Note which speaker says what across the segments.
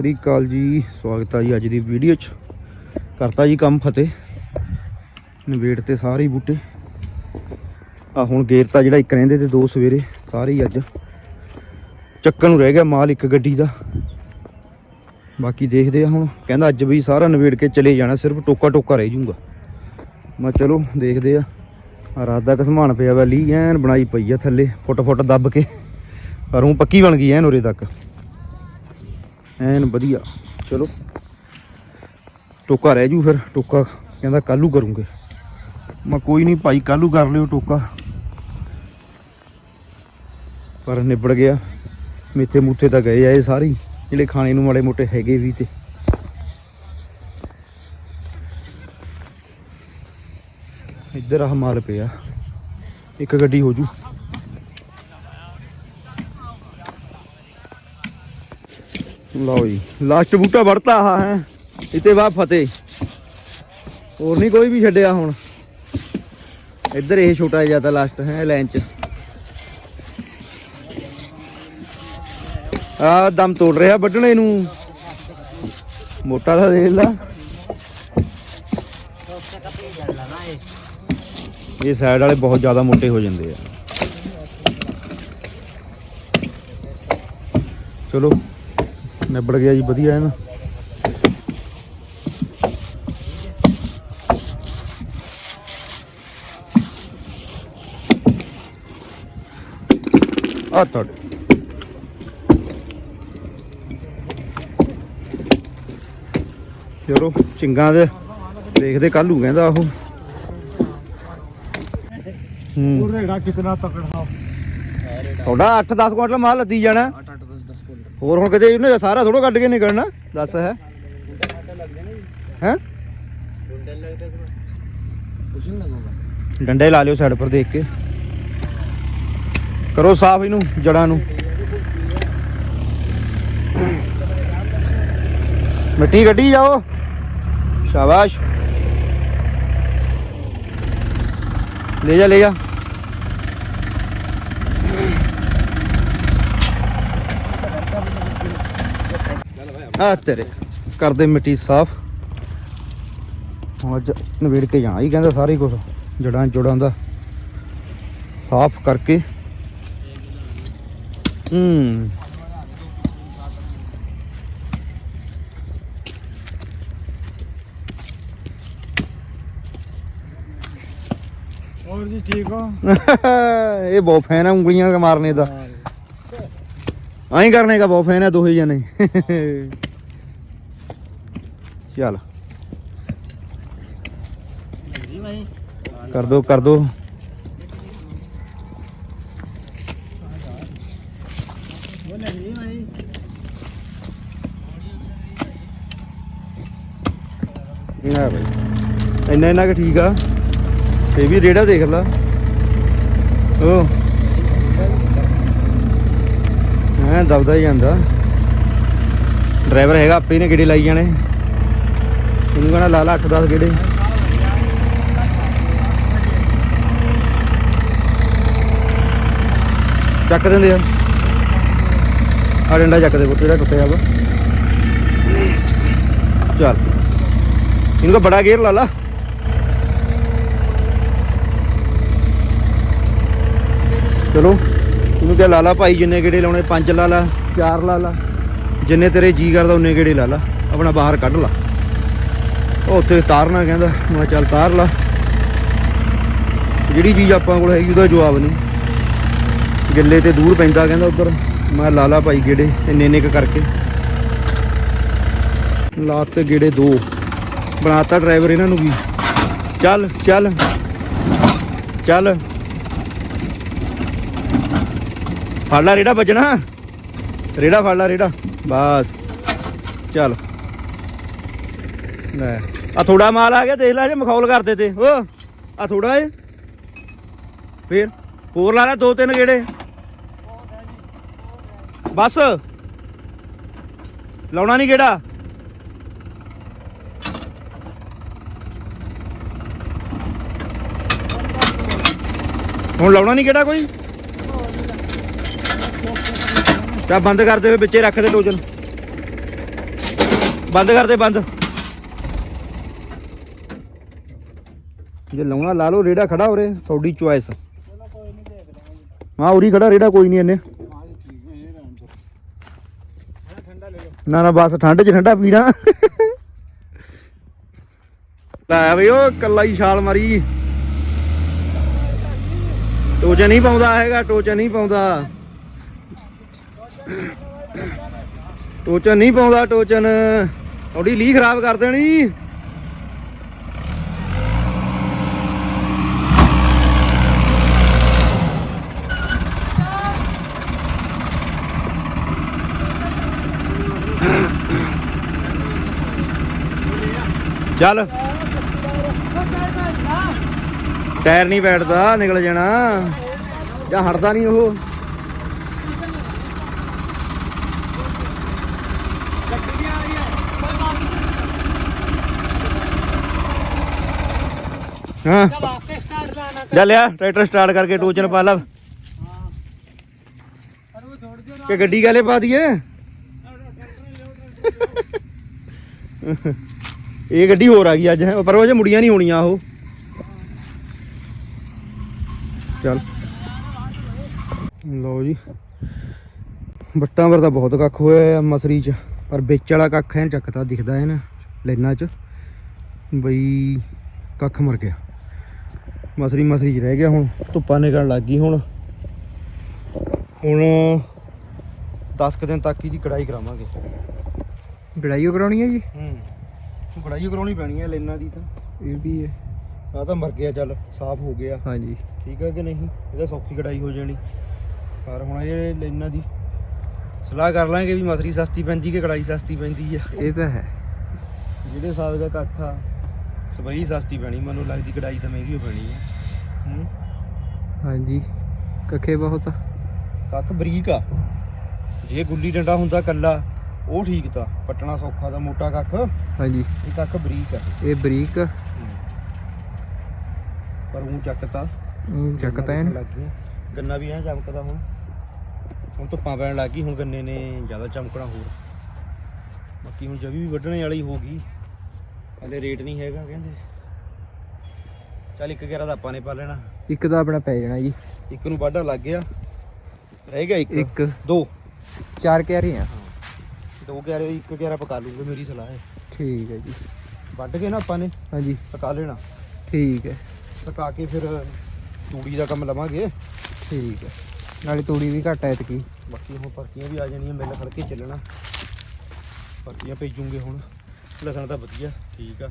Speaker 1: ਸ੍ਰੀ ਅਕਾਲ ਜੀ। ਸਵਾਗਤ ਹੈ ਜੀ ਅੱਜ ਦੀ ਵੀਡੀਓ 'ਚ। ਕਰਤਾ ਜੀ ਕੰਮ ਫਤਿਹ। ਨਵੇੜ ਤੇ ਸਾਰੇ ਹੀ ਬੂਟੇ। ਆ ਹੁਣ ਗੇਰਤਾ ਜਿਹੜਾ ਇੱਕ ਰਹਿੰਦੇ ਤੇ ਦੋ ਸਵੇਰੇ, ਸਾਰੇ ਹੀ ਅੱਜ। ਚੱਕਣ ਨੂੰ ਰਹਿ ਗਿਆ ਮਾਲ ਇੱਕ ਗੱਡੀ ਦਾ। ਬਾਕੀ ਦੇਖਦੇ ਆ ਹੁਣ। ਕਹਿੰਦਾ ਅੱਜ ਵੀ ਸਾਰਾ ਨਵੇੜ ਕੇ ਚਲੇ ਜਾਣਾ, ਸਿਰਫ ਟੋਕਾ ਟੋਕਾ ਰਹਿ ਜਾਊਗਾ। ਮੈਂ ਚਲੋ ਦੇਖਦੇ ਆ। ਰਾਤ ਦਾ ਕਸਮਾਨ ਪਿਆ ਵਾ, ਲੀ ਐਨ ਬਣਾਈ ਪਈ ਆ ਥੱਲੇ ਫੁੱਟ ਫੁੱਟ ਦੱਬ ਕੇ। ਪਰ ਉਹ ਪੱਕੀ ਬਣ ਗਈ ਐਨ ਉਰੇ ਤੱਕ। ਐਨ ਵਧੀਆ। ਚਲੋ। ਟੋਕਾ ਰਹਿ ਜੂ ਫਿਰ, ਟੋਕਾ ਕਹਿੰਦਾ ਕੱਲੂ ਕਰੂੰਗੇ। ਮੈਂ ਕੋਈ ਨਹੀਂ ਭਾਈ ਕੱਲੂ ਕਰ ਲਿਓ ਟੋਕਾ। ਪਰ ਨਿਬੜ ਗਿਆ। ਮੇਥੇ ਮੂਥੇ ਤਾਂ ਗਏ ਆ ਇਹ ਸਾਰੇ ਜਿਹੜੇ ਖਾਣੇ ਨੂੰ ਮਾੜੇ ਮੋਟੇ ਹੈਗੇ ਵੀ ਤੇ। ਇੱਧਰ ਆਹ ਮਾਲ ਪਿਆ। ਇੱਕ ਗੱਡੀ ਹੋ ਜੂ। ਲਓ ਜੀ ਲਾਸਟ ਬੂਟਾ ਵੜਤਾ ਆ ਹੈ ਇਤੇ ਬਾਅਦ ਫਤਿਹ। ਹੋਰ ਨਹੀਂ ਕੋਈ ਵੀ ਛੱਡਿਆ ਹੁਣ। ਇੱਧਰ ਇਹ ਛੋਟਾ ਜਿਹਾ ਤਾਂ ਲਾਸਟ ਹੈ ਲਾਈਨ ਚ। ਆ ਦਮ ਤੋੜ ਰਿਹਾ ਵੱਢਣੇ ਨੂੰ। ਮੋਟਾ ਤਾਂ ਦੇਖ ਲਾ। ਇਹ ਸਾਈਡ ਵਾਲੇ ਬਹੁਤ ਜ਼ਿਆਦਾ ਮੋਟੇ ਹੋ ਜਾਂਦੇ ਆ। ਚਲੋ। ਨਿਬੜ ਗਿਆ ਜੀ ਵਧੀਆ ਹੈ ਨਾ। ਆ ਤੁਹਾਡੇ ਚਲੋ ਚਿੰਗਾਂ ਦੇ ਦੇਖਦੇ ਕੱਲੂ ਕਹਿੰਦਾ ਉਹ। ਹੂੰ।
Speaker 2: ਰੇੜਾ ਕਿਤਨਾ ਤਕੜਾ।
Speaker 1: ਤੁਹਾਡਾ 8-10 ਕੁਇੰਟਲ ਮਾਲ ਲੱਦੀ ਜਾਣਾ
Speaker 2: 8 8 10 10 ਕੁਇੰਟਲ
Speaker 1: ਹੋਰ ਹੁਣ ਕਿਤੇ ਇਹਨੇ ਸਾਰਾ ਥੋੜਾ ਕੱਢ ਕੇ ਨਿਕਲਣਾ? ਦੱਸ ਹੈ। ਹੈ? ਡੰਡੇ ਲਾ ਲਿਓ ਸਾਈਡ ਪਰ ਦੇਖ ਕੇ। ਕਰੋ ਸਾਫ਼ ਇਹਨੂੰ, ਜੜਾਂ ਨੂੰ। ਮਿੱਟੀ ਕੱਢੀ ਜਾਓ। ਸ਼ਾਬਾਸ਼। ਲੈ ਜਾ ਲੈ ਜਾ। ਆ ਤੇਰੇ ਕਰਦੇ ਮਿੱਟੀ ਸਾਫ਼। ਅੱਜ ਨਵੇੜ ਕੇ ਜਾਂ ਹੀ ਕਹਿੰਦਾ ਸਾਰੇ ਕੁਝ ਜੜਾਂ ਜੁੜਾਂ ਦਾ ਸਾਫ਼ ਕਰਕੇ। ਹੂੰ।
Speaker 2: ਹੋਰ ਜੀ ਠੀਕ ਹੋ?
Speaker 1: ਇਹ ਬਹੁਤ ਫੈਨ ਆ ਉਂਗਲੀਆਂ ਮਾਰਨੇ ਦਾ। ਐਂ ਕਰਨੇ ਦਾ ਬਹੁਤ ਫੈਨ ਹੈ ਦੋਹੇ ਜਣੇ। ਚੱਲ। ਕਰ ਦੋ ਕਰ ਦੋ। ਨਾ ਬਈ। ਇੰਨਾ ਇੰਨਾ ਕਿ ਠੀਕ ਆ। ਤੇ ਵੀ ਰੇੜਾ ਦੇਖ ਲਾ। ਓ। ਹਾਂ ਦਬਦਾ ਹੀ ਜਾਂਦਾ। ਡਰਾਈਵਰ ਹੈਗਾ, ਆਪੇ ਨੇ ਕਿਹੜੇ ਲਾਈ ਜਾਣੇ। ਇਹਨੂੰ ਕਹਣਾ ਲਾ ਲਾ 8 10 ਗੇੜੇ। ਚੱਕ ਦਿੰਦੇ ਆ। ਆ ਡੰਡਾ ਚੱਕ ਦੇ ਪੁੱਤ, ਜਿਹੜਾ ਟੁੱਟਿਆ ਵਾ। ਚੱਲ। ਇਹਨੂੰ ਕਹ ਬੜਾ ਗੇਅਰ ਲਾ ਲਾ। ਚਲੋ, ਇਹਨੂੰ ਕਿਹਾ, ਲਾ ਲਾ ਭਾਈ, ਜਿੰਨੇ ਗੇੜੇ ਲਾਉਣੇ, ਪੰਜ ਲਾ ਲਾ, ਚਾਰ ਲਾ ਲਾ। ਜਿੰਨੇ ਤੇਰੇ ਜੀ ਕਰਦਾ, ਉਹਨੇ ਗੇੜੇ ਲਾ ਲਾ। ਆਪਣਾ ਬਾਹਰ ਕੱਢ ਲਾ। ਉੱਥੇ ਤਾਰਨਾ ਕਹਿੰਦਾ। ਮੈਂ ਕਿਹਾ ਚੱਲ ਤਾਰ ਲਾ। ਜਿਹੜੀ ਚੀਜ਼ ਆਪਾਂ ਕੋਲ ਹੈਗੀ ਉਹਦਾ ਜਵਾਬ ਨਹੀਂ। ਗਿੱਲੇ ਤੇ ਦੂਰ ਪੈਂਦਾ ਕਹਿੰਦਾ ਉੱਧਰ। ਮੈਂ ਲਾ ਲਾ ਭਾਈ ਗੇੜੇ, ਇੰਨੇ ਇੰਨੇ ਕੁ ਕਰਕੇ। ਲਾਤ ਤੇ ਗੇੜੇ ਦੋ। ਬਣਾਤਾ ਡਰਾਈਵਰ ਇਹਨਾਂ ਨੂੰ ਵੀ। ਚੱਲ ਚੱਲ। ਚੱਲ। ਫੜ ਲਾ ਰੇੜਾ ਵੱਜਣਾ ਰੇੜਾ ਫੜ ਲਾ ਰੇੜਾ। ਬਸ। ਚੱਲ। ਲੈ। ਆ ਥੋੜਾ ਮਾਲ ਆ ਗਿਆ, ਦੇਖ ਲੈ ਜੇ ਮਖੌਲ ਕਰਦੇ ਤੇ। ਓ ਆ ਥੋੜਾ ਏ। ਫੇਰ, ਹੋਰ ਲਾ ਲੈ ਦੋ ਤਿੰਨ ਗੇੜੇ। ਬਸ। ਲਾਉਣਾ ਨਹੀਂ ਗੇੜਾ। ਹੁਣ ਲਾਉਣਾ ਨਹੀਂ ਕਿਹੜਾ ਕੋਈ? ਤਾਂ ਬੰਦ ਕਰ ਦੇ, ਵਿੱਚੇ ਰੱਖ ਦੇ ਟੋਜਨ ਬੰਦ ਕਰ ਦੇ, ਬੰਦ। ਜੇ ਲਾਉਣਾ, ਲਾ ਲਓ, ਰੇੜਾ ਖੜਾ ਉਰੇ, ਤੁਹਾਡੀ ਚੁਆਇਸ
Speaker 2: ਚਲੋ ਕੋਈ
Speaker 1: ਹਾਂ, ਉਰੀ ਖੜਾ, ਰੇੜਾ ਕੋਈ ਨਹੀਂ ਇਹਨੇ ਨਾ ਨਾ, ਬਸ ਠੰਡ 'ਚ ਠੰਡਾ ਪੀਣਾ। ਲੈ ਬਈ ਉਹ ਕੱਲਾ ਹੀ ਛਾਲ ਮਾਰੀ। ਟੋਚਾ ਨਹੀਂ ਪਾਉਂਦਾ ਹੈਗਾ, ਟੋਚਾ ਨਹੀਂ ਪਾਉਂਦਾ। ਟੋਚਨ ਨਹੀਂ ਪਾਉਂਦਾ, ਟੋਚਨ। ਥੋੜੀ ਲੀ ਖਰਾਬ ਕਰ ਦੇਣੀ। ਚੱਲ। ਟਾਇਰ ਨਹੀਂ ਬੈਠਦਾ, ਨਿਕਲ ਜਾਣਾ। ਜਾਂ ਹਟਦਾ ਨਹੀਂ ਉਹ। ਹਾਂ। ਜਾ ਲਿਆ, ਟਰੈਕਟਰ ਸਟਾਰਟ ਕਰਕੇ ਟੋਚਨ ਪਾ ਲਾ। ਕਿ ਗੱਡੀ ਕਾਲੇ ਪਾ ਦਈਏ? ਇਹ ਗੱਡੀ ਹੋਰ ਆ ਗਈ ਅੱਜ ਹੈਂ, ਪਰ ਉਹ ਜੇ ਮੁੜੀਆਂ ਨਹੀਂ ਹੋਣੀਆਂ ਉਹ। ਚੱਲ। ਲਓ ਜੀ। ਬੱਟਾਂ ਪਰ ਤਾਂ ਬਹੁਤ ਕੱਖ ਹੋਇਆ ਆ ਮਸਰੀ ਚ ਪਰ ਵਿੱਚ ਵਾਲਾ ਕੱਖ ਐ ਚੱਕਦਾ ਦਿਖਦਾ ਹੈ ਨਾ ਲੈਣਾ ਚ। ਬਈ ਕੱਖ ਮਰ ਗਿਆ। ਮਸਰੀ ਮਸਰੀ ਰਹਿ ਗਿਆ ਹੁਣ ਧੁੱਪਾਂ ਨਿਕਲਣ ਲੱਗ ਗਈ ਹੁਣ। ਹੁਣ 10 ਕੁ ਦਿਨ ਤੱਕ ਇਹਦੀ ਕਢਾਈ ਕਰਾਵਾਂਗੇ।
Speaker 3: ਗੜਾਈਓ ਕਰਾਉਣੀ ਹੈ ਜੀ?
Speaker 1: ਹੂੰ। ਕਢਾਈ ਕਰਾਉਣੀ ਪੈਣੀ ਹੈ ਲੈਣਾ ਦੀ ਤਾਂ।
Speaker 3: ਇਹ ਵੀ ਹੈ।
Speaker 1: ਆ ਤਾਂ ਮਰ ਗਿਆ ਚੱਲ ਸਾਫ਼ ਹੋ ਗਿਆ।
Speaker 3: ਹਾਂਜੀ।
Speaker 1: ਠੀਕ ਹੈ ਕਿ ਨਹੀਂ? ਇਹਦਾ ਸੌਖੀ ਕਢਾਈ ਹੋ ਜਾਣੀ। ਪਰ ਹੁਣ ਇਹ ਲੈਣਾ ਦੀ ਸਲਾਹ ਕਰ ਲਾਂਗੇ ਵੀ ਮਸਰੀ ਸਸਤੀ ਪੈਂਦੀ ਕਿ ਕਢਾਈ ਸਸਤੀ ਪੈਂਦੀ ਆ।
Speaker 3: ਇਹ ਤਾਂ ਹੈ।
Speaker 1: ਜਿਹੜੇ ਹਿਸਾਬ ਦਾ ਕੱਖ ਆ ਸਪਰੀ ਸਸਤੀ ਪੈਣੀ ਮੈਨੂੰ ਲੱਗਦੀ ਕਢਾਈ ਤਾਂ ਮਹਿੰਗੀ ਹੋ ਪੈਣੀ ਆ। ਹੂੰ?
Speaker 3: ਹਾਂਜੀ। ਕੱਖੇ ਬਹੁਤ।
Speaker 1: ਕੱਖ ਬਰੀਕ ਆ। ਜੇ ਗੁੱਲੀ ਡੰਡਾ ਹੁੰਦਾ ਕੱਲਾ ਉਹ ਠੀਕ ਤਾਂ ਪੱਟਣਾ ਸੌਖਾ ਦਾ ਮੋਟਾ ਕੱਖ।
Speaker 3: ਹਾਂਜੀ।
Speaker 1: ਇਹ ਕੱਖ ਬਰੀਕ ਆ।
Speaker 3: ਇਹ ਬਰੀਕ।
Speaker 1: ਪਰ ਉਹ ਚੱਕਤਾ।
Speaker 3: ਉਹ ਚੱਕਤਾ ਇਹਨੇ।
Speaker 1: ਗੰਨਾ ਵੀ ਐ ਚਮਕਦਾ ਹੁਣ। ਹੁਣ ਧੁੱਪਾਂ ਪੈਣ ਲੱਗ ਗਈ ਹੁਣ ਗੰਨੇ ਨੇ ਜ਼ਿਆਦਾ ਚਮਕਣਾ ਹੋਰ। ਬਾਕੀ ਹੁਣ ਜਵੀ ਵੀ ਵੱਢਣੇ ਵਾਲੀ ਹੋ ਗਈ। ਹਲੇ ਰੇਟ ਨਹੀਂ ਹੈਗਾ ਕਹਿੰਦੇ। ਚੱਲ ਇੱਕ ਗੇਰਾ ਦਾ ਆਪਾਂ ਨੇ ਪਾ ਲੈਣਾ।
Speaker 3: ਇੱਕ ਤਾਂ ਆਪਣਾ ਪੈ ਜਾਣਾ ਜੀ।
Speaker 1: ਇੱਕ ਨੂੰ ਵਾਢਾ ਲੱਗ ਗਿਆ। ਰਹਿ ਗਿਆ ਇੱਕ।
Speaker 3: ਇੱਕ।
Speaker 1: ਦੋ।
Speaker 3: ਚਾਰ ਕਿਆਰੇ ਆ।
Speaker 1: ਦੋ ਗੇਰੇ ਇੱਕ ਗੇਰਾ ਪਕਾ ਲੂੰਗੇ ਮੇਰੀ ਸਲਾਹ ਹੈ।
Speaker 3: ਠੀਕ ਹੈ ਜੀ।
Speaker 1: ਵੱਢ ਕੇ ਨਾ ਆਪਾਂ ਨੇ?
Speaker 3: ਹਾਂਜੀ।
Speaker 1: ਪਕਾ ਲੈਣਾ।
Speaker 3: ਠੀਕ ਹੈ।
Speaker 1: ਪਕਾ ਕੇ ਫਿਰ ਤੂੜੀ ਦਾ ਕੰਮ ਲਵਾਂਗੇ।
Speaker 3: ਠੀਕ ਹੈ। ਨਾਲੇ ਤੂੜੀ ਵੀ ਘੱਟ ਐ ਤਕੀ
Speaker 1: ਬਾਕੀ ਹੁਣ ਪਰਚੀਆਂ ਵੀ ਆ ਜਾਣੀਆਂ ਮਿਲ ਫੜ ਕੇ ਚੱਲਣਾ। ਪਰਚੀਆਂ ਭੇਜੂਗੇ ਹੁਣ। ਲਸਣ ਤਾਂ ਵਧੀਆ ਠੀਕ ਆ।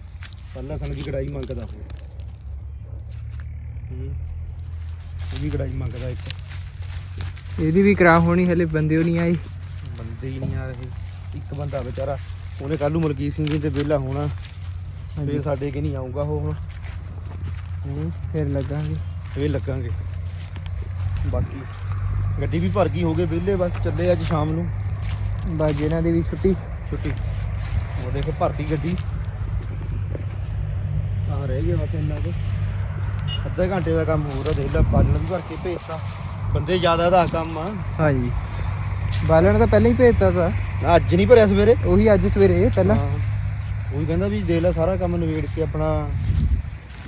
Speaker 1: ਪਰ ਲਸਣ ਦੀ ਕੜਾਈ ਮੰਗਦਾ ਹੋਰ ਹੂੰ। ਇਹ ਵੀ ਕੜਾਈ ਮੰਗਦਾ ਇੱਕ।
Speaker 3: ਇਹਦੀ ਵੀ ਕਰਾ ਹੋਣੀ ਹਲੇ ਬੰਦੇ ਉਹ ਨਹੀਂ ਆਏ।
Speaker 1: ਬੰਦੇ ਹੀ ਨਹੀਂ ਆ ਰਹੇ ਇੱਕ ਬੰਦਾ ਵਿਚਾਰਾ ਉਹਨੇ ਕੱਲੂ ਨੂੰ ਮਲਕੀਤ ਸਿੰਘ ਜੀ ਤੇ ਵਿਹਲਾ ਹੋਣਾ। ਫੇਰ ਸਾਡੇ ਕਿ ਨਹੀਂ ਆਊਗਾ ਉਹ ਹੁਣ। ਹੂੰ
Speaker 3: ਫਿਰ ਲੱਗਾਂਗੇ।
Speaker 1: ਫੇਰ ਲੱਗਾਂਗੇ। ਬਾਕੀ ਗੱਡੀ ਵੀ ਭਰ ਗਈ ਹੋ ਗਏ ਵਿਹਲੇ ਬਸ ਚੱਲੇ ਅੱਜ ਸ਼ਾਮ ਨੂੰ।
Speaker 3: ਬਾਜ ਇਹਨਾਂ ਦੀ ਵੀ ਛੁੱਟੀ।
Speaker 1: ਛੁੱਟੀ। ਉਹ ਦੇਖ ਭਰਤੀ ਗੱਡੀ। ਆ ਰਹਿ ਗਿਆ ਬਸ ਇੰਨਾ ਕੁ ਅੱਧੇ ਘੰਟੇ ਦਾ ਕੰਮ ਹੋਰ ਆ ਦੇਖ ਲੈ ਪਾਲਣ ਵੀ ਭਰ ਕੇ ਭੇਜਤਾ। ਬੰਦੇ ਜ਼ਿਆਦਾ ਦਾ ਕੰਮ ਆ।
Speaker 3: ਹਾਂਜੀ। ਬਾਲਣ ਤਾਂ ਪਹਿਲਾਂ ਹੀ ਭੇਜਤਾ ਤਾ।
Speaker 1: ਅੱਜ ਨਹੀਂ ਭਰਿਆ ਸਵੇਰੇ।
Speaker 3: ਉਹੀ ਅੱਜ ਸਵੇਰੇ ਪਹਿਲਾਂ।
Speaker 1: ਹਾਂ। ਉਹੀ ਕਹਿੰਦਾ ਵੀ ਦੇਖ ਲੈ ਸਾਰਾ ਕੰਮ ਨਿਬੇੜ ਕੇ ਆਪਣਾ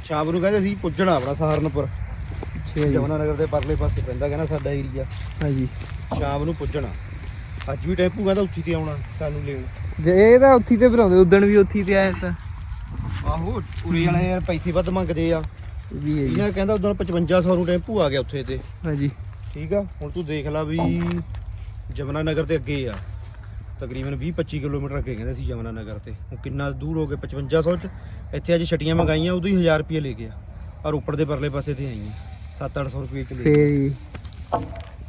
Speaker 1: ਸ਼ਾਮ ਨੂੰ ਕਹਿੰਦੇ ਸੀ ਪੁੱਜਣਾ ਆਪਣਾ ਸਹਾਰਨਪੁਰ।
Speaker 3: ਅੱਛਾ ਜੀ।
Speaker 1: ਜਮਨਾ ਨਗਰ ਦੇ ਪਰਲੇ ਪਾਸੇ ਪੈਂਦਾ ਕਹਿੰਦਾ ਸਾਡਾ ਏਰੀਆ
Speaker 3: ਹਾਂਜੀ।
Speaker 1: ਸ਼ਾਮ ਨੂੰ ਪੁੱਜਣਾ। ਅੱਜ ਵੀ ਟੈਂਪੂ ਕਹਿੰਦਾ ਉੱਥੇ ਤੇ ਆਉਣਾ ਸਾਨੂੰ ਲੈਣ।
Speaker 3: ਜੇ ਇਹ ਤਾਂ ਉੱਥੀ ਤੇ ਬਣਾਉਂਦੇ ਉਦਣ ਵੀ ਉੱਥੀ ਤੇ ਆਇਆ ਤਾਂ।
Speaker 1: ਆਹੋ ਉਰੇ ਵਾਲੇ ਯਾਰ ਪੈਸੇ ਵੱਧ ਮੰਗਦੇ ਆ।
Speaker 3: ਵੀ ਹੈ ਜੀ।
Speaker 1: ਇਹਨਾਂ ਕਹਿੰਦਾ ਉਦੋਂ 5500 ਨੂੰ ਟੈਂਪੂ ਆ ਗਿਆ ਉੱਥੇ ਤੇ।
Speaker 3: ਹਾਂਜੀ।
Speaker 1: ਠੀਕ ਆ ਹੁਣ ਤੂੰ ਦੇਖ ਲੈ ਵੀ ਜਮਨਾ ਨਗਰ ਤੇ ਅੱਗੇ ਆ। ਤਕਰੀਬਨ 20 25 ਕਿਲੋਮੀਟਰ ਅੱਗੇ ਕਹਿੰਦੇ ਸੀ ਜਮਨਾ ਨਗਰ ਤੇ। ਹੁਣ ਕਿੰਨਾ ਦੂਰ ਹੋ ਗਏ 5500 ਚ। ਇੱਥੇ ਅੱਜ ਛਟੀਆਂ ਮੰਗਾਈਆਂ ਉਦੋਂ ਹੀ 1000 ਰੁਪਏ ਲੈ ਗਿਆ। ਆ ਰੋਪੜ ਦੇ ਪਰਲੇ ਪਾਸੇ ਤੇ ਆਈਆਂ। 7-800 ਰੁਪਏ ਚ ਲੈ ਗਏ
Speaker 3: ਜੀ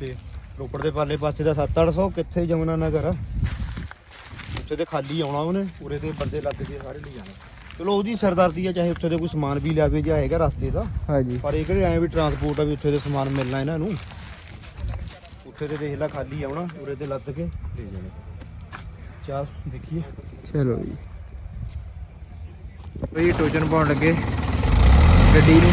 Speaker 1: ਤੇ ਰੋਪੜ ਦੇ ਪਰਲੇ ਪਾਸੇ ਦਾ 7-800 ਕਿੱਥੇ ਜਮਨਾ ਨਗਰ ਆ ਉੱਥੇ ਤੇ ਖਾਲੀ ਆਉਣਾ ਉਹਨੇ। ਉਰੇ ਦੇ ਬੰਦੇ ਲੱਗ ਕੇ ਸਾਰੇ ਲੈ ਜਾਣੇ। ਚਲੋ ਉਹਦੀ ਸਰਦਾਰਦੀ ਆ ਚਾਹੇ ਉੱਥੇ ਦੇ ਕੋਈ ਸਮਾਨ ਵੀ ਲਿਆਵੇ ਜਾਂ ਹੈਗਾ ਰਸਤੇ ਦਾ।
Speaker 3: ਹਾਂਜੀ।
Speaker 1: ਪਰ ਇਹ ਕਿਹੜੇ ਐ ਵੀ ਟਰਾਂਸਪੋਰਟ ਆ ਵੀ ਉੱਥੇ ਦੇ ਸਮਾਨ ਮਿਲਣਾ ਇਹਨਾਂ ਨੂੰ। ਉੱਥੇ ਤੇ ਦੇਖ ਲੈ ਖਾਲੀ ਆਉਣਾ ਉਰੇ ਤੇ ਲੱਦ ਕੇ ਲੈ ਜਾਣੇ। ਚੱਲ ਦੇਖੀਏ।
Speaker 3: ਚਲੋ ਜੀ। ਬਈ ਟੋਚਨ ਪਾਉਣ ਲੱਗੇ ਗੱਡੀ ਨੂੰ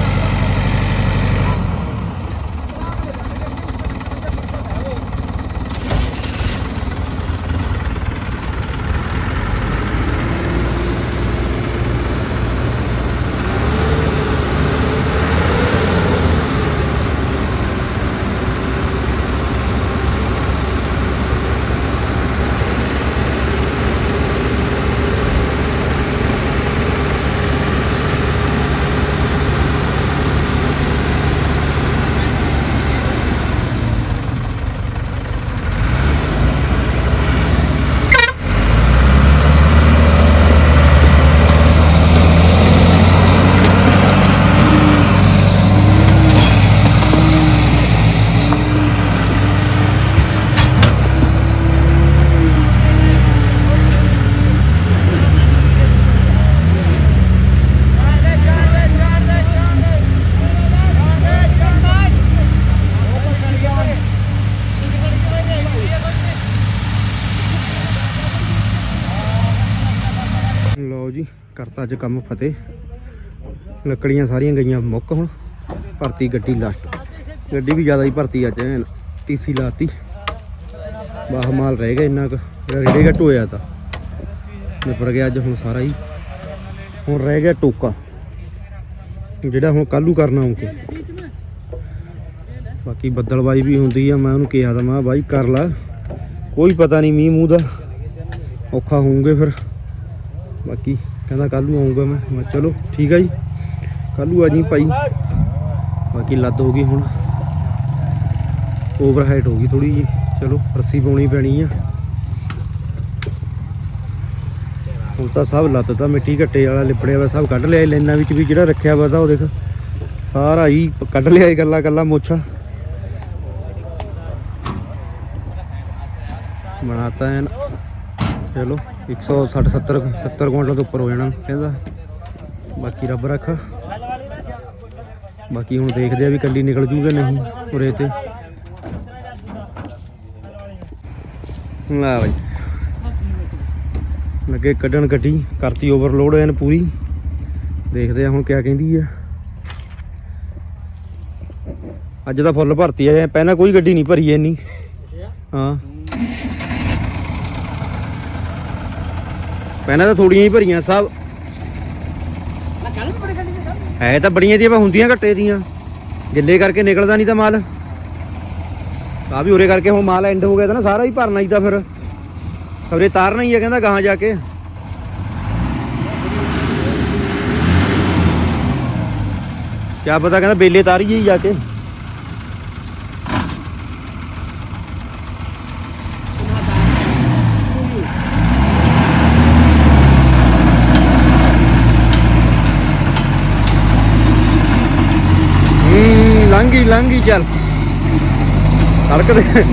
Speaker 1: ਲਓ ਜੀ ਕਰਤਾ ਅੱਜ ਕੰਮ ਫਤਿਹ। ਲੱਕੜੀਆਂ ਸਾਰੀਆਂ ਗਈਆਂ ਮੁੱਕ ਹੁਣ। ਭਰਤੀ ਗੱਡੀ ਲਾਸਟ ਗੱਡੀ ਵੀ ਜ਼ਿਆਦਾ ਹੀ ਭਰਤੀ ਅੱਜ, ਐਨ ਟੀਸੀ ਲਾਤੀ। ਬਾਹ ਮਾਲ ਰਹਿ ਗਿਆ ਇੰਨਾ ਕੁ। ਜਿਹੜਾ ਰੇੜੇ ਘੱਟ ਹੋਇਆ ਤਾਂ। ਨਿਪੜ ਗਿਆ ਅੱਜ ਹੁਣ ਸਾਰਾ ਹੀ। ਹੁਣ ਰਹਿ ਗਿਆ ਟੋਕਾ। ਜਿਹੜਾ ਹੁਣ ਕੱਲੂ ਕਰਨਾ ਹੋਊਗਾ ਬਾਕੀ ਬੱਦਲਬਾਈ ਵੀ ਹੁੰਦੀ ਆ, ਮੈਂ ਉਹਨੂੰ ਕਿਹਾ ਤਾਂ, ਮੈਂ ਕਿਹਾ ਬਾਈ ਕਰ ਲਾ। ਕੋਈ ਪਤਾ ਨਹੀਂ ਮੀਂਹ ਮੂੰਹ ਦਾ। ਔਖਾ ਹੋਊਗੇ ਫਿਰ। ਬਾਕੀ ਕਹਿੰਦਾ ਕੱਲ ਨੂੰ ਆਉਂਗਾ ਮੈਂ। ਮੈਂ ਚਲੋ, ਠੀਕ ਆ ਜੀ। ਕੱਲ ਨੂੰ ਆ ਜੀ ਭਾਈ। ਬਾਕੀ ਲੱਦ ਹੋ ਗਈ ਹੁਣ। ਓਵਰ ਹਾਈਟ ਹੋ ਗਈ ਥੋੜੀ ਜੀ। ਚਲੋ, ਰੱਸੀ ਪਾਉਣੀ ਪੈਣੀ ਆ। ਹੁਣ ਤਾਂ ਸਭ ਲੱਤ ਤਾਂ ਮਿੱਟੀ ਘੱਟੇ ਵਾਲਾ ਲਿਪੜਿਆ ਵਾ, ਸਭ ਕੱਢ ਲਿਆ। ਲੈਣਾ ਵਿੱਚ ਵੀ ਜਿਹੜਾ ਰੱਖਿਆ ਵਾ ਤਾਂ ਉਹ ਦੇਖ। ਸਾਰਾ ਹੀ ਕੱਢ ਲਿਆ ਇਹ ਗੱਲਾਂ ਗੱਲਾਂ ਮੋਛਾ। ਬਣਾਤਾ ਹੈ ਚਲੋ। 160 70 70 ਕੁਇੰਟਲ ਤੋਂ ਉੱਪਰ ਹੋ ਜਾਣਾ ਕਹਿੰਦਾ ਬਾਕੀ ਰੱਬ ਰੱਖਾ। ਬਾਕੀ ਹੁਣ ਦੇਖਦੇ ਆ ਵੀ ਕੱਲੀ ਨਿਕਲ ਜੂਗੇ ਨਹੀਂ ਉਰੇ ਤੇ। ਲਾ ਬਈ। ਲੱਗੇ ਕੱਢਣ ਗੱਡੀ ਕਰਤੀ ਓਵਰਲੋਡ ਐਨ ਪੂਰੀ। ਦੇਖਦੇ ਆ ਹੁਣ ਕਿਆ ਕਹਿੰਦੀ ਆ। ਅੱਜ ਤਾਂ ਫੁੱਲ ਭਰਤੀ ਆ ਪਹਿਲਾਂ ਕੋਈ ਗੱਡੀ ਨਹੀਂ ਭਰੀ ਇੰਨੀ। ਹਾਂ। ਪਹਿਲਾਂ ਤਾਂ ਥੋੜੀਆਂ ਹੀ ਭਰੀਆਂ ਸਭ। ਹੈ ਤਾਂ ਬੜੀਆਂ ਦੀਆਂ ਪਰ ਹੁੰਦੀਆਂ ਘੱਟੇ ਦੀਆਂ। ਗਿੱਲੇ ਕਰਕੇ ਨਿਕਲਦਾ ਨਹੀਂ ਤਾਂ ਮਾਲ। ਆ ਵੀ ਉਰੇ ਕਰਕੇ ਹੁਣ ਮਾਲ ਐਂਡ ਹੋ ਗਿਆ ਤਾਂ ਨਾ ਸਾਰਾ ਹੀ ਭਰਨਾ ਹੀ ਤਾਂ ਫਿਰ। ਖਬਰੇ ਤਾਰਨਾ ਹੀ ਆ ਕਹਿੰਦਾ ਗਾਹਾਂ ਜਾ ਕੇ। ਕਿਆ ਪਤਾ ਕਹਿੰਦਾ ਬੇਲੇ ਤਾਰੀਏ ਹੀ ਜਾ ਕੇ ਹੂੰ ਲੰਗੀ ਲੰਗੀ ਚੱਲ। ਸੜਕ ਦੇ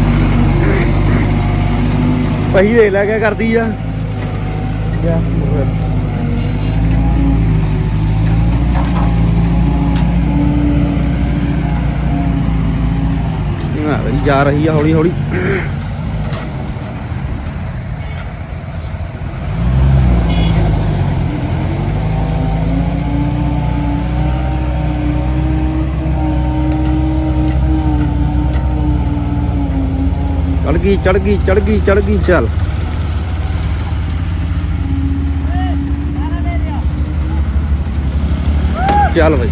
Speaker 1: ਪਹੀ ਦੇ ਲੈ ਕੇ ਕਰਦੀ ਆ। ਕਿਆ ਜਾ ਰਹੀ ਆ ਹੌਲੀ ਹੌਲੀ ਗਈ ਚੜ ਗਈ ਚੜ ਗਈ ਚੜ ਗਈ ਚੱਲ। ਚੱਲ ਬਈ।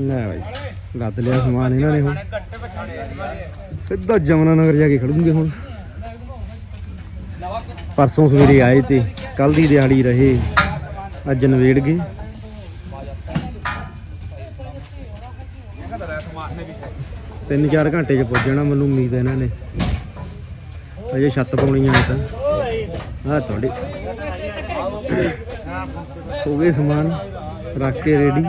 Speaker 1: ਲੈ ਬਈ ਲੱਦ ਲਿਆ ਸਮਾਨ ਇਹਨਾਂ ਨੇ ਹੁਣ। ਸਿੱਧਾ ਜਮਨਾ ਨਗਰ ਜਾ ਕੇ ਖੜੂਗੇ ਹੁਣ। ਪਰਸੋਂ ਸਵੇਰੇ ਆਏ ਤੇ ਕੱਲ ਦੀ ਦਿਹਾੜੀ ਰਹੇ, ਅੱਜ ਨਵੇੜ ਗਏ। ਤਿੰਨ ਚਾਰ ਘੰਟੇ ਚ ਪੁੱਜ ਜਾਣਾ, ਮੈਨੂੰ ਉਮੀਦ ਹੈ ਇਹਨਾਂ ਨੇ। ਅਜੇ ਛੱਤ ਪਾਉਣੀ ਆ ਤਾਂ। ਆਹ ਤੁਹਾਡੀ। ਹੋ ਗਏ ਸਮਾਨ, ਰੱਖ ਕੇ ਰੈਡੀ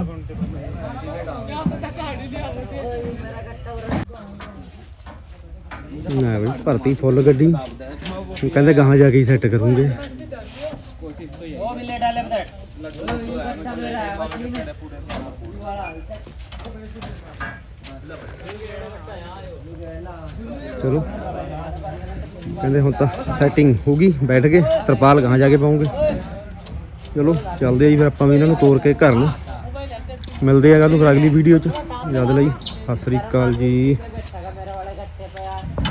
Speaker 1: ਨਾ ਬਈ ਭਰਤੀ ਫੁੱਲ ਗੱਡੀ। ਕਹਿੰਦੇ ਗਾਹਾਂ ਜਾ ਕੇ ਸੈੱਟ ਕਰੂੰਗੇ। ਚਲੋ। ਕਹਿੰਦੇ ਹੁਣ ਤਾਂ ਸੈਟਿੰਗ ਹੋ ਗਈ ਬੈਠ ਕੇ ਤਰਪਾਲ ਗਾਂ ਜਾ ਕੇ ਪਾਉਂਗੇ। ਚਲੋ, ਚੱਲਦੇ ਆ ਜੀ ਫਿਰ ਆਪਾਂ ਵੀ ਇਹਨਾਂ ਨੂੰ ਤੋਰ ਕੇ ਘਰ ਨੂੰ। ਮਿਲਦੇ ਆ ਕੱਲ ਨੂੰ ਫਿਰ ਅਗਲੀ ਵੀਡੀਓ 'ਚ। ਯਾਦ ਲਈ, ਸਤਿ ਸ੍ਰੀ ਅਕਾਲ ਜੀ।